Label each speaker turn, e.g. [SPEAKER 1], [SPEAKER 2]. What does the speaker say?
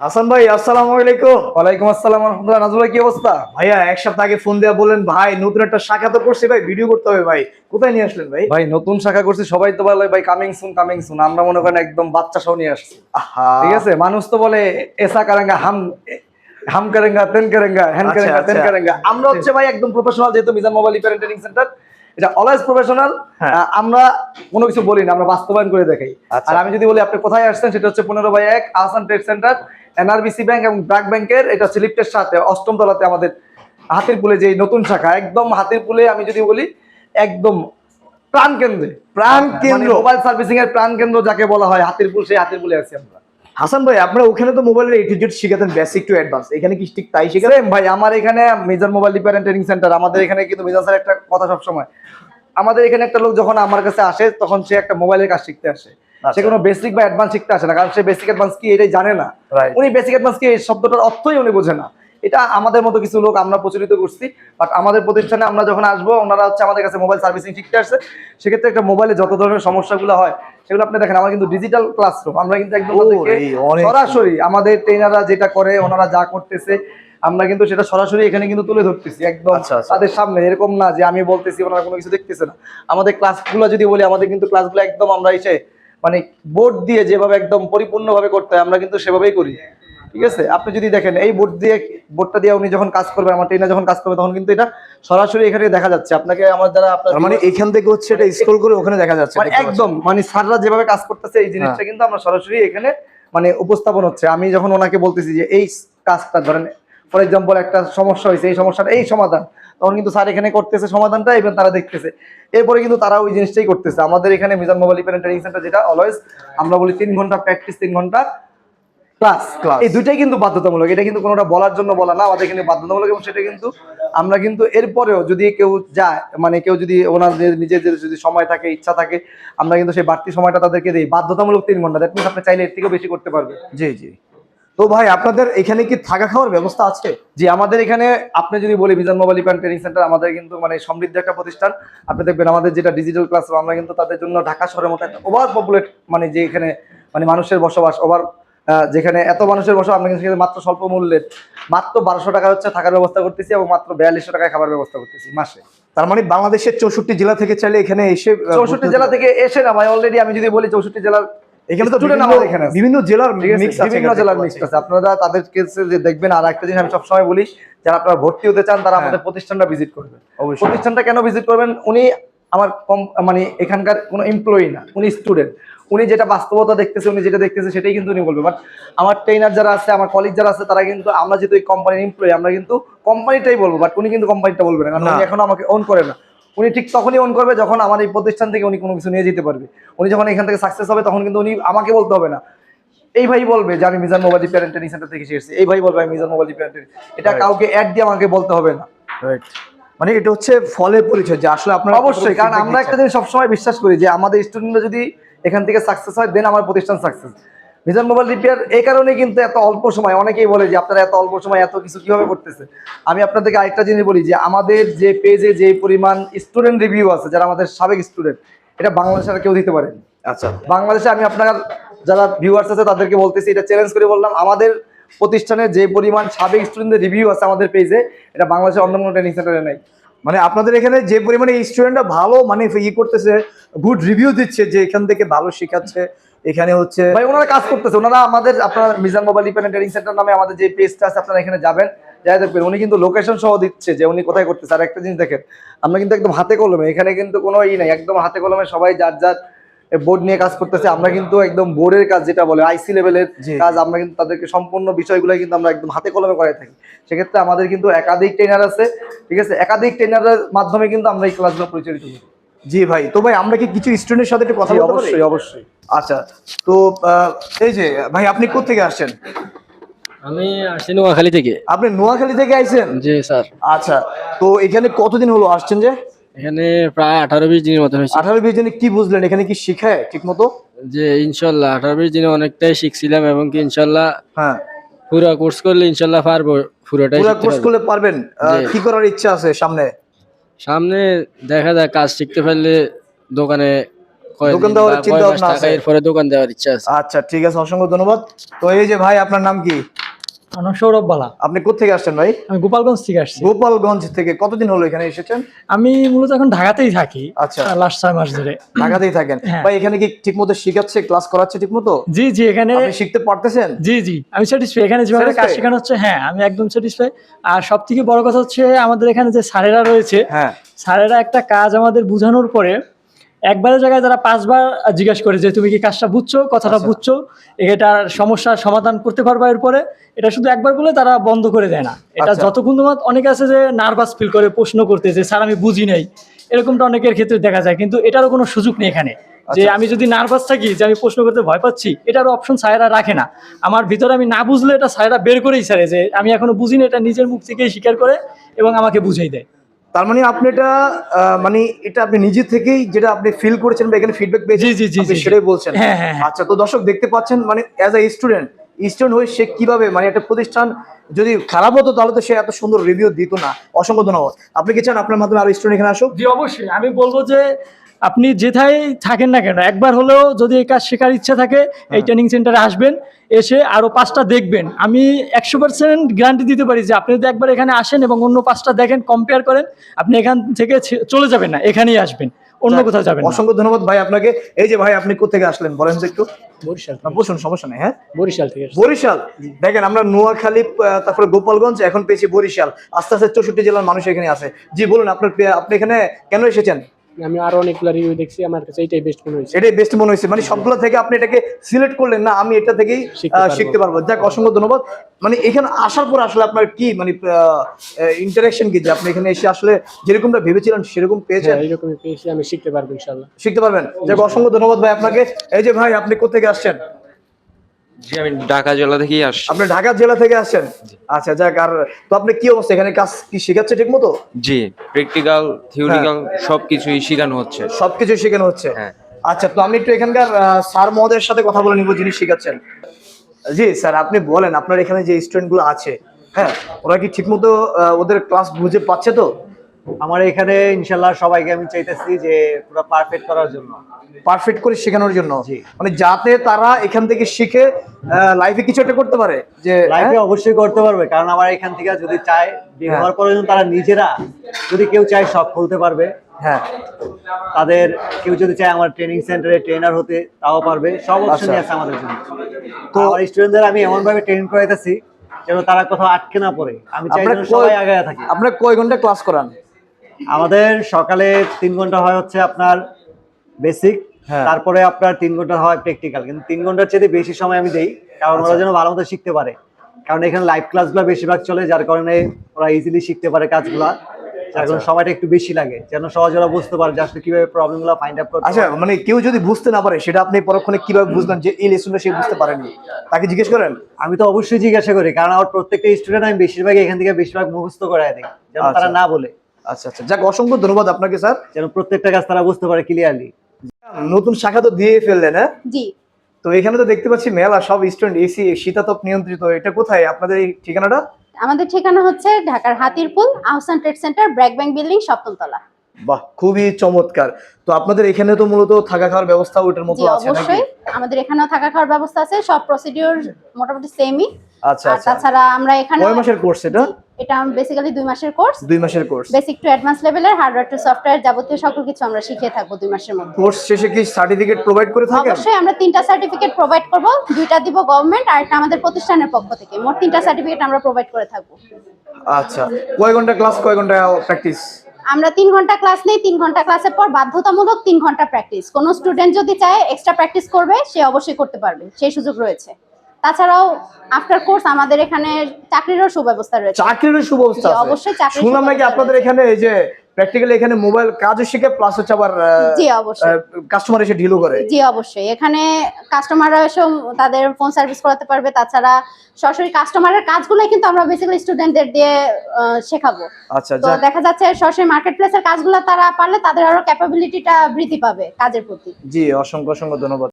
[SPEAKER 1] হাসান ভাই আসসালামু আলাইকুম।
[SPEAKER 2] ওয়ালাইকুম আসসালাম রহমতুল্লাহ নাজুল কি অবস্থা?
[SPEAKER 1] ভাইয়া এক সপ্তাহ আগে ফোন দেওয়া বললেন ভাই নতুন একটা শাখা তো করছি ভাই ভিডিও করতে হবে ভাই। কোথায় নিয়ে আসলেন ভাই?
[SPEAKER 2] ভাই নতুন শাখা করছি সবাই তো বলে ভাই কামিং সুন কামিং সুন আমরা মনে করেন একদম বাচ্চা সহ নিয়ে আসছি।
[SPEAKER 1] আহা।
[SPEAKER 2] ঠিক আছে? মানুষ তো বলে এসা কারেঙ্গা হাম হাম করেঙ্গা তেন করেঙ্গা হ্যান
[SPEAKER 1] আচ্ছা,
[SPEAKER 2] করেঙ্গা তেন
[SPEAKER 1] আচ্ছা।
[SPEAKER 2] করেঙ্গা। আমরা হচ্ছে ভাই একদম প্রফেশনাল যেহেতু Mizan mobile repair training center এটা অলওয়েজ প্রফেশনাল
[SPEAKER 1] হ্যাঁ।
[SPEAKER 2] আমরা কোনো কিছু বলি না আমরা বাস্তবায়ন করে দেখাই।
[SPEAKER 1] আচ্ছা।
[SPEAKER 2] আর আমি যদি বলি আপনি কোথায় আসছেন সেটা হচ্ছে পনেরো বাই এক Ahsan trade center NRBC bank এবং ব্র্যাক ব্যাংকের এটা হচ্ছে সাথে অষ্টম তলাতে আমাদের হাতির পুলে যে নতুন শাখা একদম হাতির পুলে আমি যদি বলি একদম প্রাণ কেন্দ্রে
[SPEAKER 1] প্রাণ কেন্দ্র।
[SPEAKER 2] মোবাইল সার্ভিসিং এর প্রাণ কেন্দ্র যাকে বলা হয় হাতির পুল সেই হাতির পুলে আছি আমরা
[SPEAKER 1] হাসান ভাই আপনারা ওখানে তো মোবাইলের এ টু জেড শিখাতেন বেসিক টু অ্যাডভান্স এখানে কি ঠিক তাই শিখাতেন
[SPEAKER 2] ভাই আমার এখানে Mizan mobile repair training center আমাদের এখানে কিন্তু মিজান স্যার একটা কথা সব সময় আমাদের এখানে একটা লোক যখন আমার কাছে আসে তখন সে একটা মোবাইলের কাজ শিখতে আসে। সে কোনো বেসিক বা অ্যাডভান্স শিখতে আসে না কারণ সে বেসিক অ্যাডভান্স কি এটাই জানে না। উনি বেসিক অ্যাডভান্স কি এই শব্দটার অর্থই উনি বোঝে না। এটা আমাদের মতো কিছু লোক আমরা প্রচলিত করছি বাট আমাদের প্রতিষ্ঠানে আমরা যখন আসব ওনারা হচ্ছে আমাদের কাছে মোবাইল সার্ভিসিং শিখতে আসছে সেক্ষেত্রে একটা মোবাইলে যত ধরনের সমস্যাগুলো হয় সেগুলো আপনি দেখেন আমার কিন্তু ডিজিটাল ক্লাসরুম আমরা কিন্তু একদম সরাসরি আমাদের ট্রেনাররা যেটা করে ওনারা যা করতেছে আমরা কিন্তু সেটা সরাসরি এখানে কিন্তু তুলে ধরতেছি একদম
[SPEAKER 1] আচ্ছা, আচ্ছা।
[SPEAKER 2] তাদের সামনে। এরকম না যে আমি বলতেছি ওনারা কোনো কিছু দেখতেছে না। আমাদের ক্লাসগুলো যদি বলি আমাদের কিন্তু ক্লাসগুলো একদম আমরা এসে মানে বোর্ড দিয়ে যেভাবে একদম পরিপূর্ণভাবে করতে হয় আমরা কিন্তু সেভাবেই করি ঠিক আছে আপনি যদি দেখেন এই বোর্ড দিয়ে বোর্ডটা দিয়ে উনি যখন কাজ করবে আমার ট্রেনার যখন কাজ করবে তখন কিন্তু এটা সরাসরি এখানে দেখা যাচ্ছে আপনাকে আমার যারা আপনার
[SPEAKER 1] মানে এখান থেকে হচ্ছে এটা স্ক্রল করে ওখানে দেখা যাচ্ছে
[SPEAKER 2] মানে। একদম মানে স্যাররা যেভাবে কাজ করতেছে এই জিনিসটা
[SPEAKER 1] হ্যাঁ।
[SPEAKER 2] কিন্তু আমরা সরাসরি এখানে মানে উপস্থাপন হচ্ছে আমি যখন ওনাকে বলতেছি যে এই কাজটা ধরেন ফর এক্সাম্পল একটা সমস্যা হয়েছে এই সমস্যাটা এই সমাধান। তখন কিন্তু স্যার এখানে করতেছে সমাধানটা এবং তারা দেখতেছে। এরপরে কিন্তু তারা ওই জিনিসটাই করতেছে। আমাদের এখানে Mizan mobile repair training center যেটা অলওয়েজ আমরা বলি তিন ঘণ্টা প্র্যাকটিস তিন ঘণ্টা ক্লাস
[SPEAKER 1] Class.
[SPEAKER 2] এই দুইটাই কিন্তু বাধ্যতামূলক। এটা কিন্তু কোনোটা বলার জন্য বলা না আমাদের এখানে বাধ্যতামূলক এবং সেটা কিন্তু আমরা কিন্তু এরপরেও যদি কেউ যায় মানে কেউ যদি ওনাদের নিজেদের যদি সময় থাকে ইচ্ছা থাকে আমরা কিন্তু সেই বাড়তি সময়টা তাদেরকে দিই। বাধ্যতামূলক তিন ঘণ্টা দ্যাট মিনস আপনি চাইলে এর থেকেও বেশি করতে পারবে
[SPEAKER 1] জি জি। তো ভাই আপনাদের এখানে কি থাকা খাওয়ার ব্যবস্থা আছে?
[SPEAKER 2] জি আমাদের এখানে আপনি যদি বলি মিজান মোবাইল ইপান ট্রেনিং সেন্টার আমাদের কিন্তু মানে সমৃদ্ধ একটা প্রতিষ্ঠান। আপনি দেখবেন আমাদের যেটা ডিজিটাল ক্লাসরুম আমরা কিন্তু তাদের জন্য ঢাকা শহরের মতো একটা ওভার পপুলেট মানে যে এখানে মানে মানুষের বসবাস ওভার যেখানে এত মানুষের বসবাস আমরা কিন্তু মাত্র স্বল্প মূল্যের মাত্র বারোশো টাকা হচ্ছে থাকার ব্যবস্থা করতেছি এবং মাত্র বিয়াল্লিশশো টাকায় খাবার ব্যবস্থা করতেছি মাসে।
[SPEAKER 1] তার মানে বাংলাদেশের চৌষট্টি জেলা থেকে চাইলে এখানে এসে
[SPEAKER 2] চৌষট্টি জেলা থেকে এসে না ভাই অলরেডি আমি যদি বলি চৌষট্টি জেলার
[SPEAKER 1] এখানে তো বিভিন্ন-
[SPEAKER 2] এখানে
[SPEAKER 1] বিভিন্ন জেলার
[SPEAKER 2] ঠিক আছে? বিভিন্ন জেলার মিক্স আছে। আপনারা তাদের কাছে যে দেখবেন আর একটা জিনিস আমি সবসময় বলি যারা আপনারা ভর্তি হতে চান তারা আমাদের প্রতিষ্ঠানটা ভিজিট করবেন।
[SPEAKER 1] হ্যাঁ।
[SPEAKER 2] প্রতিষ্ঠানটা কেন ভিজিট করবেন? উনি আমার কম মানে এখানকার কোনো এমপ্লয়ি না উনি স্টুডেন্ট উনি যেটা বাস্তবতা দেখতেছে উনি যেটা দেখতেছে সেটাই কিন্তু উনি বলবে। বাট আমার ট্রেনার যারা আছে আমার কলিগ যারা আছে তারা কিন্তু আমরা যেহেতু এই কোম্পানির এমপ্লয়ি আমরা কিন্তু কোম্পানিটাই বলব। বাট উনি কিন্তু কোম্পানিটা বলবে না কারণ
[SPEAKER 1] না।
[SPEAKER 2] এখনও আমাকে অন করে না। উনি ঠিক তখনই অন করবে যখন আমার এই প্রতিষ্ঠান থেকে উনি কোনো কিছু নিয়ে যেতে পারবে। উনি যখন এখান থেকে সাকসেস হবে তখন কিন্তু উনি আমাকে বলতে হবে না। এই ভাই বলবে যে আমি Mizan mobile repair training center থেকে শিখেছি এই ভাই বলবে আমি মিজান মোবাইল রিপেয়ার এটা কাউকে অ্যাড দিয়ে আমাকে বলতে হবে না।
[SPEAKER 1] Right. মানে এটা হচ্ছে ফলের পরিচয় যে আসলে আপনার
[SPEAKER 2] অবশ্যই কারণ আমরা একটা জিনিস সবসময় বিশ্বাস করি যে আমাদের স্টুডেন্টরা যদি এখান থেকে সাকসেস হয় দেন আমার প্রতিষ্ঠান সাকসেস মিজান মোবাইল রিপেয়ার এই কারণে কিন্তু এত অল্প সময় অনেকেই বলে যে আপনারা এত অল্প সময় এত কিছু কীভাবে করতেছে? আমি আপনাদেরকে আরেকটা জিনিস বলি যে আমাদের যে পেজে যে পরিমাণ স্টুডেন্ট রিভিউ আছে যারা আমাদের সাবেক স্টুডেন্ট এটা বাংলাদেশে আর কেউ দিতে পারেন।
[SPEAKER 1] আচ্ছা।
[SPEAKER 2] বাংলাদেশে আমি আপনার যারা ভিউয়ার্স আছে তাদেরকে বলতেছি এটা চ্যালেঞ্জ করে বললাম আমাদের প্রতিষ্ঠানে যে পরিমাণ সাবেক স্টুডেন্টদের রিভিউ আছে আমাদের পেজে এটা বাংলাদেশের অন্য কোনো ট্রেনিং সেন্টারে নাই।
[SPEAKER 1] মানে আপনাদের এখানে যে পরিমাণে স্টুডেন্টরা ভালো মানে ই করতেছে গুড রিভিউ দিচ্ছে যে এখান থেকে ভালো শেখাচ্ছে। এখানে হচ্ছে
[SPEAKER 2] ভাই ওনারা কাজ করতেছে। ওনারা আমাদের আপনার Mizan mobile repair training center নামে আমাদের যে পেজটা আছে আপনারা এখানে যাবেন। যাই দেখবেন উনি কিন্তু লোকেশন সহ দিচ্ছে যে উনি কোথায় করতেছে। আর একটা জিনিস দেখেন আমরা কিন্তু একদম হাতে কলমে এখানে কিন্তু কোনো ই নাই একদম হাতে কলমে সবাই যার যার বোর্ড নিয়ে কাজ করতেছে। আমরা কিন্তু একদম বোর্ডের কাজ যেটা বলে আইসি লেভেলের। কাজ আমরা কিন্তু তাদেরকে সম্পূর্ণ বিষয়গুলো কিন্তু আমরা একদম হাতে কলমে করে থাকি। সেক্ষেত্রে আমাদের কিন্তু একাধিক ট্রেনার আছে ঠিক আছে? একাধিক ট্রেনারের মাধ্যমে কিন্তু আমরা এই ক্লাসগুলো পরিচালিত করি।
[SPEAKER 1] জি ভাই তো ভাই আমরা কি কিছু স্টুডেন্টের সাথে একটু কথা বলতে পারি?
[SPEAKER 2] অবশ্যই। অবশ্যই
[SPEAKER 1] আচ্ছা তো আহ, এই যে ভাই আপনি কোথা কোথেকে আসছেন?
[SPEAKER 3] আমি আসছি নোয়াখালী থেকে।
[SPEAKER 1] আপনি নোয়াখালী থেকে আইছেন?
[SPEAKER 3] জি স্যার।
[SPEAKER 1] আচ্ছা তো এখানে কতদিন হলো আসছেন যে?
[SPEAKER 3] এখানে প্রায় আঠারো বিশ দিনের মতো হয়েছে।
[SPEAKER 1] আঠারো বিশ দিনে কি বুঝলেন? এখানে কি শিখায় ঠিক মতো
[SPEAKER 3] যে ইনশাল্লাহ আঠারো বিশ দিনে অনেকটাই শিখছিলাম এবং কি ইনশাল্লাহ
[SPEAKER 1] হ্যাঁ।
[SPEAKER 3] পুরো কোর্স করলে ইনশাল্লাহ পারব পুরোটাই
[SPEAKER 1] পুরো কোর্স করলে পারবেন। আহ, কি করার ইচ্ছা আছে সামনে?
[SPEAKER 3] সামনে দেখা যায় কাজ শিখতে পারলে দোকানে
[SPEAKER 1] দোকান দেওয়ার চিন্তা ভাবনা আছে?
[SPEAKER 3] এরপরে দোকান দেওয়ার ইচ্ছা আছে।
[SPEAKER 1] আচ্ছা ঠিক আছে অসংখ্য ধন্যবাদ। তো এই যে ভাই আপনার নাম কি?
[SPEAKER 4] আমার সৌরভ বালা।
[SPEAKER 1] আপনি কোথেকে আসছেন ভাই?
[SPEAKER 4] আমি গোপালগঞ্জ থেকে আসছি।
[SPEAKER 1] গোপালগঞ্জ থেকে কতদিন হলো এখানে এসেছেন?
[SPEAKER 4] আমি মূলত এখন ঢাকাতেই থাকি
[SPEAKER 1] আচ্ছা।
[SPEAKER 4] লাস্ট ছয় মাস ধরে।
[SPEAKER 1] ঢাকাতেই থাকেন।
[SPEAKER 4] হ্যাঁ।
[SPEAKER 1] ভাই এখানে কি ঠিকমতো শিখাচ্ছে ক্লাস করাচ্ছে ঠিকমতো?
[SPEAKER 4] জি জি এখানে
[SPEAKER 1] আপনি শিখতে পারতেছেন?
[SPEAKER 4] জি জি আমি স্যাটিসফাই এখানে যেভাবে কাজ শেখানো হচ্ছে হ্যাঁ আমি একদম স্যাটিসফাই আর সব থেকে বড় কথা হচ্ছে আমাদের এখানে যে স্যারেরা রয়েছে
[SPEAKER 1] হ্যাঁ।
[SPEAKER 4] স্যারেরা একটা কাজ আমাদের বোঝানোর পরে একবারের জায়গায় তারা পাঁচবার জিজ্ঞাসা করে যে তুমি কি কাজটা বুঝছ কথাটা
[SPEAKER 1] আচ্ছা।
[SPEAKER 4] বুঝছ এটার সমস্যার সমাধান করতে পারবা এরপরে এটা শুধু একবার বলে তারা বন্ধ করে দেয় না এটা
[SPEAKER 1] আচ্ছা।
[SPEAKER 4] যতক্ষণ তোমার অনেকে আছে যে নার্ভাস ফিল করে প্রশ্ন করতে যে স্যার আমি বুঝি নাই এরকমটা অনেকের ক্ষেত্রে দেখা যায় কিন্তু এটারও কোনো সুযোগ নেই এখানে যে
[SPEAKER 1] আচ্ছা।
[SPEAKER 4] আমি যদি নার্ভাস থাকি যে আমি প্রশ্ন করতে ভয় পাচ্ছি এটার অপশন স্যারেরা রাখে না আমার ভিতরে আমি না বুঝলে এটা স্যারেরা বের করেই ছাড়ে যে আমি এখনও বুঝিনি এটা নিজের মুখ থেকেই স্বীকার করে এবং আমাকে বুঝাই দেয়
[SPEAKER 1] তার মানে আপনি এটা মানে এটা আপনি নিজে থেকেই যেটা আপনি ফিল করেছেন বা এখানে ফিডব্যাক পেয়েছেন আপনি। সেটাই বলছেন।
[SPEAKER 4] হ্যাঁ, হ্যাঁ, হ্যাঁ।
[SPEAKER 1] আচ্ছা তো দর্শক দেখতে পাচ্ছেন মানে অ্যাজ এ স্টুডেন্ট স্টুডেন্ট হয়ে সে কীভাবে মানে একটা প্রতিষ্ঠান যদি খারাপ হতো তাহলে তো সে এত সুন্দর রিভিউ দিত না। অসংখ্য ধন্যবাদ। আপনি কি চান আপনার মাধ্যমে আরও স্টুডেন্ট এখানে আসুক?
[SPEAKER 4] জি অবশ্যই। আমি বলব যে আপনি যেথায় থাকেন না কেন একবার হলেও যদি এই কাজ শেখার ইচ্ছা থাকে এই ট্রেনিং সেন্টারে আসবেন এসে আরও পাঁচটা দেখবেন। আমি একশো পার্সেন্ট গ্যারান্টি দিতে পারি যে আপনি যদি একবার এখানে আসেন এবং অন্য পাঁচটা দেখেন কম্পেয়ার করেন আপনি এখান থেকে চলে যাবেন না এখানেই আসবেন অন্য কোথাও যাবেন না।
[SPEAKER 1] অসংখ্য ধন্যবাদ ভাই আপনাকে। এই যে ভাই আপনি কোথেকে আসলেন বলেন তো একটু।
[SPEAKER 4] বরিশাল
[SPEAKER 1] বসুন সমস্যা নেই হ্যাঁ?
[SPEAKER 4] বরিশাল থেকে
[SPEAKER 1] বরিশাল। দেখেন আমরা নোয়াখালী আহ, তারপরে গোপালগঞ্জ এখন পেয়েছি বরিশাল। আস্তে আস্তে চৌষট্টি জেলার মানুষ এখানে আছে। জি বলুন আপনার আপনি এখানে কেন এসেছেন?
[SPEAKER 5] আমি আরও অনেকগুলো রিভিউ দেখছি আমার কাছে এটাই বেস্ট মনে হয়েছে।
[SPEAKER 1] এটাই বেস্ট মনে হয়েছে। মানে সবগুলো থেকে আপনি এটাকে সিলেক্ট করলেন না আমি এটা থেকেই
[SPEAKER 5] শিখতে পারব।
[SPEAKER 1] যাক অসংখ্য ধন্যবাদ। মানে এখানে আসার পর আসলে আপনার কি মানে ইন্টারাকশন কি যে আপনি এখানে এসে আসলে যেরকমটা ভেবেছিলেন সেরকম পেয়েছেন?
[SPEAKER 5] এরকমই এইরকমই পেয়েছি আমি শিখতে পারব ইনশাল্লাহ
[SPEAKER 1] শিখতে পারবেন। যাক অসংখ্য ধন্যবাদ ভাই আপনাকে। এই যে ভাই আপনি কোথেকে আসছেন?
[SPEAKER 6] জি আমি ঢাকা জেলা থেকেই আসছি।
[SPEAKER 1] আপনি ঢাকা জেলা থেকে আসছেন? আচ্ছা যাক আর তো আপনি কি অবস্থা? এখানে কাজ কি শেখাচ্ছে ঠিক মতো
[SPEAKER 6] জি প্র্যাকটিক্যাল থিওরিক্যাল সবকিছুই শেখানো হচ্ছে।
[SPEAKER 1] সবকিছু শেখানো হচ্ছে?
[SPEAKER 6] হ্যাঁ।
[SPEAKER 1] আচ্ছা তো আমি একটু এখানকার স্যার মহোদয়ের সাথে কথা বলে নিব যিনি শেখাচ্ছেন। জি স্যার আপনি বলেন আপনার এখানে যে স্টুডেন্টগুলো আছে হ্যাঁ ওরা কি ঠিকমতো ওদের ক্লাস বুঝে পাচ্ছে তো?
[SPEAKER 7] আমার এখানে ইনশাল্লাহ সবাইকে আমি চাইতেছি যে পুরো পারফেক্ট করার জন্য।
[SPEAKER 1] পারফেক্ট করে শেখানোর জন্য? মানে যাতে তারা এখান থেকে শিখে লাইফে কিছু একটা করতে পারে? যে
[SPEAKER 7] লাইফে
[SPEAKER 1] হ্যাঁ?
[SPEAKER 7] অবশ্যই করতে পারবে কারণ আমার এখান থেকে যদি চায় বের
[SPEAKER 1] হ্যাঁ।
[SPEAKER 7] হওয়ার পরে তারা নিজেরা যদি কেউ চায় সব খুলতে পারবে।
[SPEAKER 1] হ্যাঁ।
[SPEAKER 7] তাদের কেউ যদি চায় আমার ট্রেনিং সেন্টারে ট্রেনার হতে তাও পারবে। সব অপশনই
[SPEAKER 1] আচ্ছা।
[SPEAKER 7] আছে আমাদের জন্য। তো আমার স্টুডেন্টদের আমি এমন ভাবে ট্রেন করাইতেছি যেন তারা কোথাও আটকে না পড়ে। আমি চাই যেন সবাই আগে থাকি।
[SPEAKER 1] আপনার কয় ঘণ্টা ক্লাস করান?
[SPEAKER 7] আমাদের সকালে তিন ঘণ্টা হয় হচ্ছে আপনার বেসিক
[SPEAKER 1] হ্যাঁ।
[SPEAKER 7] তারপরে আপনার তিন ঘণ্টা হয় প্র্যাকটিক্যাল কিন্তু তিন ঘণ্টার চেয়ে বেশি সময় আমি দেই কারণ ওরা যেন ভালো মতো শিখতে পারে। কারণ এখানে লাইভ ক্লাসগুলো বেশিরভাগ চলে যার কারণে ওরা ইজিলি শিখতে পারে কাজগুলা। যার সময়টা একটু বেশি লাগে যেন সহজে ওরা বুঝতে পারে যে আসলে কীভাবে প্রবলেমগুলো ফাইন্ড আউট করতে
[SPEAKER 1] আচ্ছা মানে কেউ যদি বুঝতে না পারে সেটা আপনি পরক্ষণে কীভাবে বুঝলেন যে এই লেসনটা সে বুঝতে পারেনি? তাকে জিজ্ঞেস করেন?
[SPEAKER 7] আমি তো অবশ্যই জিজ্ঞাসা করি কারণ আমার প্রত্যেকটা স্টুডেন্ট আমি বেশিরভাগ এখান থেকে বেশিরভাগ মুখস্থ করাই দিই যেন তারা
[SPEAKER 1] আচ্ছা।
[SPEAKER 7] না বলে।
[SPEAKER 1] আচ্ছা আচ্ছা। যাক অসংখ্য ধন্যবাদ আপনাকে স্যার।
[SPEAKER 7] যেন প্রত্যেকটা কাজ তারা বুঝতে পারে ক্লিয়ারলি
[SPEAKER 1] নতুন শাখা তো দিয়ে ফেললেন হ্যাঁ?
[SPEAKER 8] জি।
[SPEAKER 1] তো এখানে তো দেখতে পাচ্ছি মেলা সব স্টুডেন্ট এসি শীতাতপ নিয়ন্ত্রিত। এটা কোথায়? আপনাদের এই ঠিকানাটা?
[SPEAKER 8] আমাদের ঠিকানা হচ্ছে ঢাকার Hatirpul Ahsan trade center BRAC bank building সপ্তম তলা
[SPEAKER 1] বাহ খুবই চমৎকার। তো আপনাদের এখানে তো মূলত থাকা খাওয়ার ব্যবস্থা ওটার মতো আছে
[SPEAKER 8] অবশ্যই। আমাদের এখানেও থাকা খাওয়ার ব্যবস্থা আছে সব প্রসিডিওর মোটামুটি সেমই
[SPEAKER 1] আচ্ছা আচ্ছা।
[SPEAKER 8] তাছাড়া আমরা এখানে
[SPEAKER 1] কয় মাসের কোর্স এটা?
[SPEAKER 8] এটা বেসিক্যালি দুই মাসের কোর্স
[SPEAKER 1] দুই মাসের কোর্স
[SPEAKER 8] বেসিক টু অ্যাডভান্স লেভেলের হার্ডওয়্যার টু সফটওয়্যার যাবতীয় সকল কিছু আমরা শিখিয়ে থাকব দুই মাসের মধ্যে।
[SPEAKER 1] কোর্স শেষে কি সার্টিফিকেট প্রোভাইড করে থাকেন?
[SPEAKER 8] অবশ্যই আমরা তিনটা সার্টিফিকেট প্রোভাইড করব দুইটা দিব গভর্নমেন্ট আর একটা আমাদের প্রতিষ্ঠানের পক্ষ থেকে। মোট তিনটা সার্টিফিকেট আমরা প্রোভাইড করে থাকব।
[SPEAKER 1] আচ্ছা কয় ঘণ্টা ক্লাস কয় ঘণ্টা প্র্যাকটিস
[SPEAKER 8] আমরা তিন ঘণ্টা ক্লাস নেই তিন ঘণ্টা ক্লাসের পর বাধ্যতামূলক তিন ঘণ্টা প্র্যাকটিস কোনো স্টুডেন্ট যদি চায় এক্সট্রা প্র্যাকটিস করবে সে অবশ্যই করতে পারবে সেই সুযোগ রয়েছে। তাছাড়াও আফটার কোর্স আমাদের এখানে চাকরিরও সুব্যবস্থা রয়েছে।
[SPEAKER 1] চাকরির সুব্যবস্থা
[SPEAKER 8] অবশ্যই চাকরির
[SPEAKER 1] শুনলাম নাকি আপনাদের এখানে এই যে প্র্যাকটিক্যালি এখানে মোবাইল কাজও শিখে প্লাস হচ্ছে আবার
[SPEAKER 8] জি অবশ্যই।
[SPEAKER 1] কাস্টমার এসে ডিলও করে।
[SPEAKER 8] জি অবশ্যই। এখানে কাস্টমাররা এসে তাদের ফোন সার্ভিস করাতে পারবে। তাছাড়া সরাসরি কাস্টমারের কাজগুলো কিন্তু আমরা বেসিক্যালি স্টুডেন্টদের দিয়ে শেখাবো।
[SPEAKER 1] আচ্ছা
[SPEAKER 8] তো দেখা যাচ্ছে সরাসরি মার্কেট প্লেসের কাজগুলো তারা পারলে তাদের আরও ক্যাপাবিলিটিটা বৃদ্ধি পাবে কাজের প্রতি।
[SPEAKER 1] জি অসংখ্য অসংখ্য ধন্যবাদ।